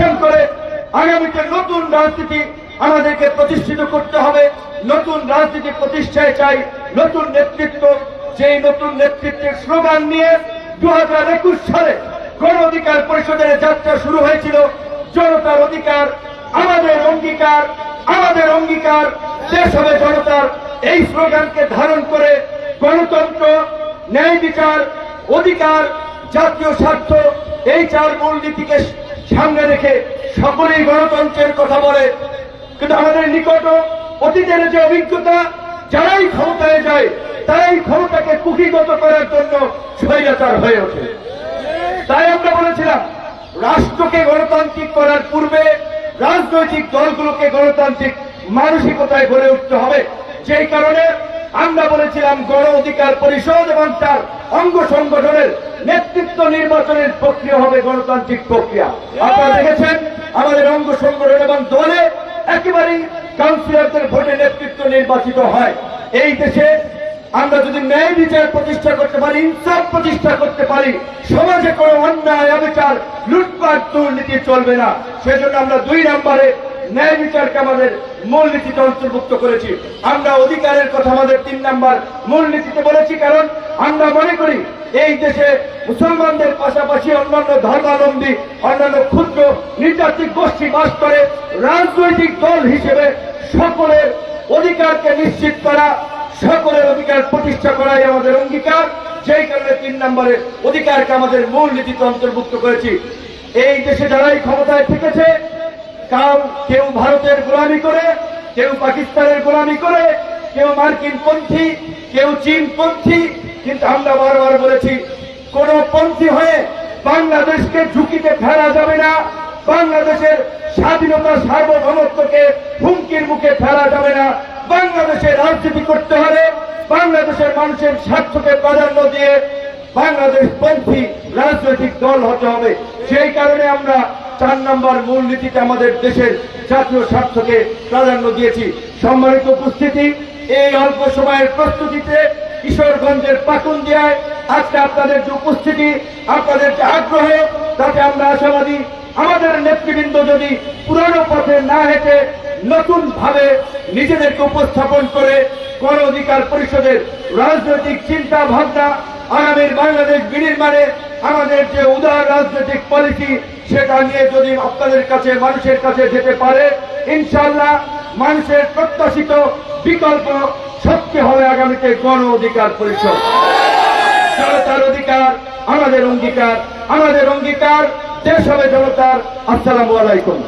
প্রত্যাখ্যান করে আগামীতে নতুন রাজনীতি আমাদেরকে প্রতিষ্ঠিত করতে হবে। নতুন রাজনীতি প্রতিষ্ঠায় চাই, নতুন নেতৃত্ব, যেই নতুন নেতৃত্বের স্লোগান নিয়ে দু হাজার একুশ সালে গণ অধিকার পরিষদের যাত্রা শুরু হয়েছিল। জনতার অধিকার, আমাদের অঙ্গীকার আমাদের অঙ্গীকার, দেশ হবে জনতার। এই স্লোগানকে ধারণ করে গণতন্ত্র, ন্যায় বিচার, অধিকার, জাতীয় স্বার্থ, এই চার মূলনীতিকে সামনে রেখে সকলেই গণতন্ত্রের কথা বলে। কিন্তু আমাদের নিকট অতীতের যে অভিজ্ঞতা, যারাই ক্ষমতায় যায়, তারাই ক্ষমতাকে কুকিগত করার জন্য স্বৈরাচার হয়ে ওঠে। তাই আমরা বলেছিলাম, রাষ্ট্রকে গণতান্ত্রিক করার পূর্বে রাজনৈতিক দলগুলোকে গণতান্ত্রিক মানসিকতায় গড়ে উঠতে হবে। যেই কারণে আমরা বলেছিলাম, গণ অধিকার পরিষদ এবং তার অঙ্গ সংগঠনের নেতৃত্ব নির্বাচনের প্রক্রিয়া হবে গণতান্ত্রিক প্রক্রিয়া। আপনারা দেখেছেন আমাদের অঙ্গ সংগঠন এবং দলে একেবারেই কাউন্সিলরদের ভোটে নেতৃত্ব নির্বাচিত হয়। এই দেশে আমরা যদি ন্যায় বিচার প্রতিষ্ঠা করতে পারি ইনসাফ প্রতিষ্ঠা করতে পারি সমাজে কোনো অন্যায় অবিচার লুটপাট দুর্নীতি চলবে না। সেজন্য আমরা দুই নম্বরে ন্যায় বিচারকে আমাদের মূলনীতিতে অন্তর্ভুক্ত করেছি। আমরা অধিকারের কথা আমাদের তিন নম্বর মূলনীতিতে বলেছি কারণ আমরা মনে করি এই দেশে মুসলমানদের পাশাপাশি অন্যান্য ধর্মাবলম্বী, অন্যান্য ক্ষুদ্র নৃতাত্ত্বিক গোষ্ঠী বাস করে রাজনৈতিক দল হিসেবে সকলের অধিকারকে নিশ্চিত করা, সকলের অধিকার প্রতিষ্ঠা করাই আমাদের অঙ্গীকার। যেই কারণে তিন নম্বরে অধিকারকে আমাদের মূল নীতিতে অন্তর্ভুক্ত করেছি। এই দেশে যারাই ক্ষমতায় থেকেছে, কাউ, কেউ ভারতের গোলামি করে, কেউ পাকিস্তানের গোলামি করে, কেউ মার্কিন পন্থী, কেউ চীন পন্থী কিন্তু আমরা বারবার বলেছি কোন পন্থী হয়ে বাংলাদেশকে ঝুঁকিতে ফেলা যাবে না, বাংলাদেশের স্বাধীনতা সার্বভৌমত্বকে হুমকির মুখে ফেলা যাবে না। বাংলাদেশে রাজনীতি করতে হবে বাংলাদেশের মানুষের স্বার্থকে প্রাধান্য দিয়ে বাংলাদেশ পন্থী রাজনৈতিক দল হতে হবে। সেই কারণে আমরা চার নম্বর মূলনীতিতে আমাদের দেশের জাতীয় স্বার্থকে প্রাধান্য দিয়েছি। সম্মানিত উপস্থিতি, এই অল্প সময়ের প্রস্তুতিতে কিশোরগঞ্জের পাকুন দেয় আজকে আপনাদের যে উপস্থিতি, আপনাদের যে আগ্রহ, তাতে আমরা আশাবাদী। আমাদের নেতৃবৃন্দ যদি পুরানো পথে না হেঁটে নতুন ভাবে নিজেদেরকে উপস্থাপন করে গণ অধিকার পরিষদের রাজনৈতিক চিন্তা ভাবনা আগামীর বাংলাদেশ বিনির্মাণে আমাদের যে উদার রাজনৈতিক পলিসি, সেটা নিয়ে যদি আপনাদের কাছে, মানুষের কাছে যেতে পারে ইনশাল্লাহ মানুষের প্রত্যাশিত বিকল্প সত্য হবে আগামীতে গণ অধিকার পরিষদ। জনতার অধিকার, আমাদের অঙ্গীকার আমাদের অঙ্গীকার, দেশ হবে জনতার। আসসালামু আলাইকুম।